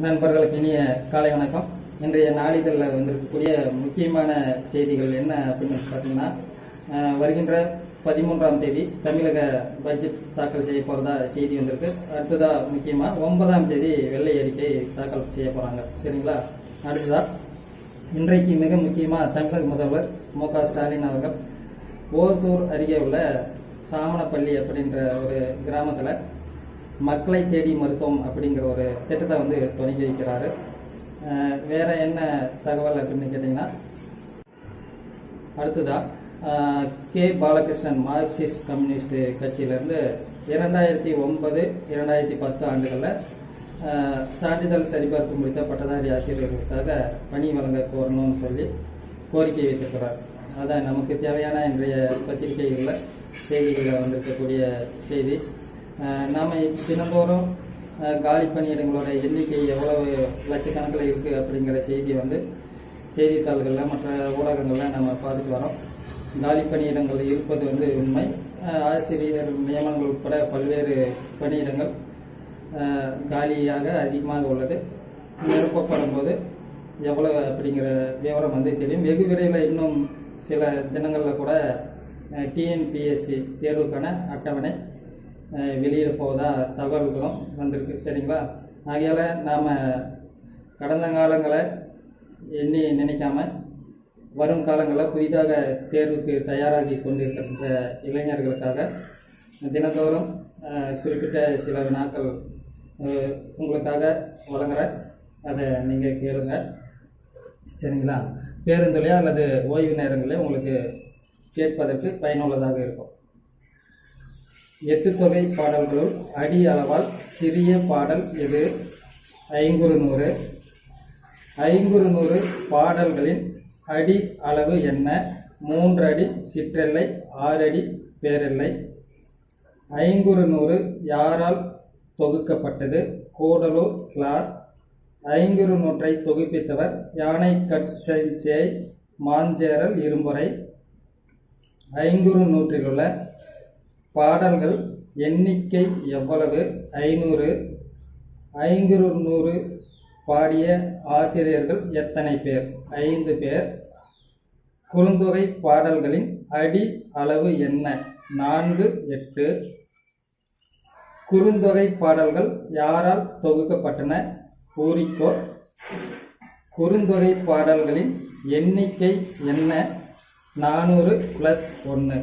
நண்பர்களுக்கு இனிய காலை வணக்கம். இன்றைய நாளிதழில் வந்திருக்கக்கூடிய முக்கியமான செய்திகள் என்ன அப்படின்னு பார்த்தீங்கன்னா வருகின்ற பதிமூன்றாம் தேதி தமிழக பட்ஜெட் தாக்கல் செய்ய போகிறதா செய்தி வந்திருக்கு. அடுத்ததாக முக்கியமாக ஒன்பதாம் தேதி வெள்ளை அறிக்கை தாக்கல் செய்ய போகிறாங்க சரிங்களா? அடுத்ததாக இன்றைக்கு மிக முக்கியமாக தமிழக முதல்வர் மு க ஸ்டாலின் அவர்கள் ஓசூர் அருகே உள்ள சாமனப்பள்ளி அப்படின்ற ஒரு கிராமத்தில் மக்களை தேடி மருத்துவம் அப்படிங்கிற ஒரு திட்டத்தை வந்து தொடங்கி வைக்கிறாரு. வேறு வேற என்ன தகவல் அப்படின்னு கேட்டிங்கன்னா அடுத்ததாக கே பாலகிருஷ்ணன் மார்க்சிஸ்ட் கம்யூனிஸ்ட் கட்சியிலேருந்து இரண்டாயிரத்தி ஒன்பது இரண்டாயிரத்தி பத்து ஆண்டுகளில் சான்றிதழ் சரிபார்ப்பு முடித்த பட்டதாரி ஆசிரியர்களுக்காக பணி வழங்க கோரணும்னு சொல்லி கோரிக்கை வைத்திருக்கிறார். அதான் நமக்கு தேவையான இன்றைய பத்திரிகைகளில் செய்திகளில் வந்திருக்கக்கூடிய செய்தி. நாம் தினந்தோறும் காலி பணியிடங்களோட எண்ணிக்கை எவ்வளவு லட்சக்கணக்கில் இருக்குது அப்படிங்கிற செய்தி வந்து செய்தித்தாள்களில் மற்ற ஊடகங்களில் நம்ம பார்த்துட்டு வரோம். காலி பணியிடங்கள் இருப்பது வந்து உண்மை. ஆசிரியர் நியமனங்கள் உட்பட பல்வேறு பணியிடங்கள் காலியாக அதிகமாக உள்ளது. நிரப்பப்படும் போது எவ்வளவு அப்படிங்கிற விவரம் வந்து தெரியும். வெகு விரைவில் இன்னும் சில தினங்களில் கூட டிஎன்பிஎஸ்சி தேர்வுக்கான அட்டவணை வெளியில் போவதாக தகவல்களும் வந்திருக்கு. சரிங்களா? ஆகையால் நாம் கடந்த காலங்களை எண்ணி நினைக்காம வரும் காலங்களில் புதிதாக தேர்வுக்கு தயாராகி கொண்டிருக்கின்ற இளைஞர்களுக்காக தினந்தோறும் குறிப்பிட்ட சில வினாக்கள் உங்களுக்காக வழங்குற அதை நீங்கள் கேளுங்க. சரிங்களா? பேருந்துலையோ அல்லது ஓய்வு நேரங்களில் உங்களுக்கு கேட்பதற்கு பயனுள்ளதாக இருக்கும். எட்டுத்தொகை தொகை பாடல்களுள் அடி அளவால் சிறிய பாடல் எது? ஐங்குறு நூறு ஐங்குறு நூறு பாடல்களின் அடி அளவு என்ன? மூன்று அடி சிற்றெல்லை ஆறு அடி பேரெல்லை. ஐங்குறு நூறு யாரால் தொகுக்கப்பட்டது? கூடலூர் கிளார். ஐங்குறு நூற்றை தொகுப்பித்தவர் யானை கட்சை மாஞ்சேரல் இரும்புரை ஐங்குறு நூற்றிலுள்ள பாடல்கள் எண்ணிக்கை எவ்வளவு? ஐநூறு. ஐந்து நூறு. பாடிய ஆசிரியர்கள் எத்தனை பேர்? ஐந்து பேர். குறுந்தொகை பாடல்களின் அடி அளவு என்ன? நான்கு எட்டு. குறுந்தொகை பாடல்கள் யாரால் தொகுக்கப்பட்டன? பூரிக்கோ குறுந்தொகை பாடல்களின் எண்ணிக்கை என்ன? நானூறு ப்ளஸ் ஒன்று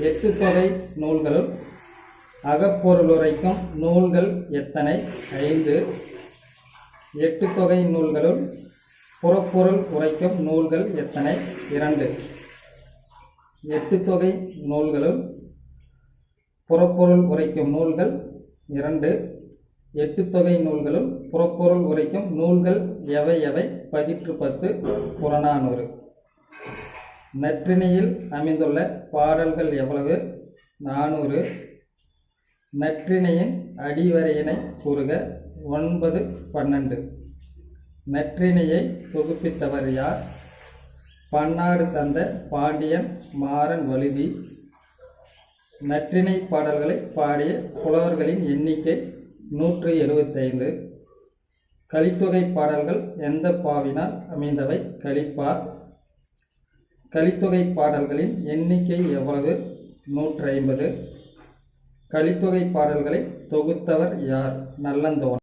எட்டு தொகை நூல்களும் அகப்பொருளுரைக்கும் நூல்கள் எத்தனை? ஐந்து. எட்டு தொகை நூல்களும் புறப்பொருள் உரைக்கும் நூல்கள் எத்தனை? இரண்டு. எட்டு தொகை நூல்களும் புறப்பொருள் உரைக்கும் நூல்கள் இரண்டு. எட்டு தொகை நூல்களும் புறப்பொருள் உரைக்கும் நூல்கள் எவை? எவை? பதிற்று பத்து புறநானூறு. நற்றிணையில் அமைந்துள்ள பாடல்கள் எவ்வளவு? நானூறு. நற்றிணையின் அடிவரையினை கூறுக. ஒன்பது பன்னெண்டு. நற்றினியை தொகுப்பித்தவர் யார்? பன்னாடு தந்த பாண்டியன் மாறன் வழுதி. நற்றினை பாடல்களை பாடிய புலவர்களின் எண்ணிக்கை நூற்று எழுபத்தைந்து கலித்தொகை பாடல்கள் எந்த பாவினால் அமைந்தவை? கலிப்பா கலித்தொகை பாடல்களின் எண்ணிக்கை எவ்வளவு? நூற்றி ஐம்பது கலித்தொகை பாடல்களை தொகுத்தவர் யார்? நல்லந்தோன்.